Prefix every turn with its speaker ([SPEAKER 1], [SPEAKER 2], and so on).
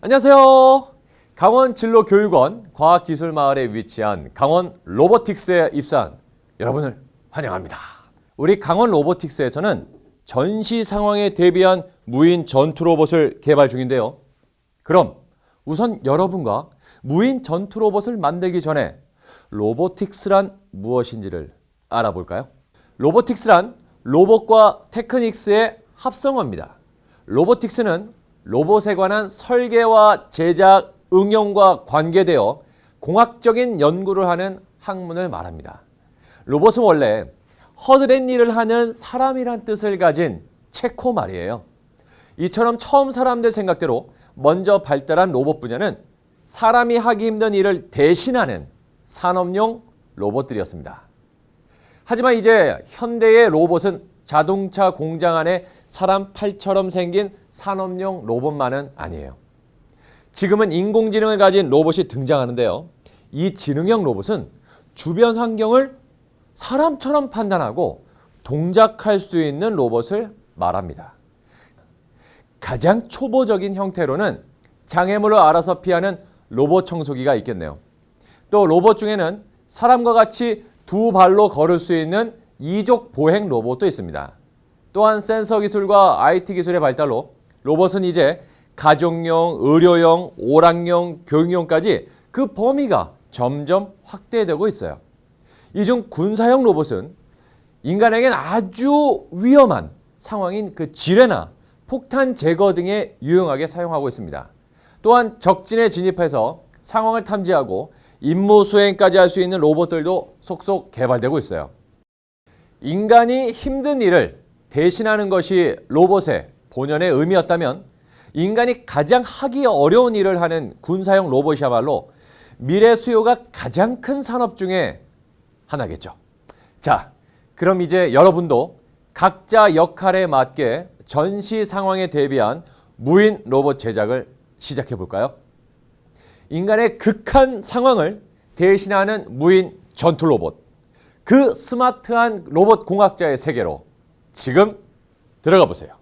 [SPEAKER 1] 안녕하세요. 강원 진로교육원 과학기술마을에 위치한 강원 로보틱스에 입사한 여러분을 환영합니다. 우리 강원 로보틱스에서는 전시 상황에 대비한 무인 전투 로봇을 개발 중인데요. 그럼 우선 여러분과 무인 전투 로봇을 만들기 전에 로보틱스란 무엇인지를 알아볼까요? 로보틱스란 로봇과 테크닉스의 합성어입니다. 로보틱스는 로봇에 관한 설계와 제작, 응용과 관계되어 공학적인 연구를 하는 학문을 말합니다. 로봇은 원래 허드렛 일을 하는 사람이란 뜻을 가진 체코 말이에요. 이처럼 처음 사람들 생각대로 먼저 발달한 로봇 분야는 사람이 하기 힘든 일을 대신하는 산업용 로봇들이었습니다. 하지만 이제 현대의 로봇은 자동차 공장 안에 사람 팔처럼 생긴 산업용 로봇만은 아니에요. 지금은 인공지능을 가진 로봇이 등장하는데요. 이 지능형 로봇은 주변 환경을 사람처럼 판단하고 동작할 수 있는 로봇을 말합니다. 가장 초보적인 형태로는 장애물을 알아서 피하는 로봇 청소기가 있겠네요. 또 로봇 중에는 사람과 같이 두 발로 걸을 수 있는 이족 보행 로봇도 있습니다. 또한 센서 기술과 IT 기술의 발달로 로봇은 이제 가정용, 의료용, 오락용, 교육용까지 그 범위가 점점 확대되고 있어요. 이 중 군사형 로봇은 인간에겐 아주 위험한 상황인 그 지뢰나 폭탄 제거 등에 유용하게 사용하고 있습니다. 또한 적진에 진입해서 상황을 탐지하고 임무 수행까지 할 수 있는 로봇들도 속속 개발되고 있어요. 인간이 힘든 일을 대신하는 것이 로봇의 본연의 의미였다면 인간이 가장 하기 어려운 일을 하는 군사형 로봇이야말로 미래 수요가 가장 큰 산업 중에 하나겠죠. 자, 그럼 이제 여러분도 각자 역할에 맞게 전시 상황에 대비한 무인 로봇 제작을 시작해 볼까요? 인간의 극한 상황을 대신하는 무인 전투 로봇. 그 스마트한 로봇 공학자의 세계로 지금 들어가 보세요.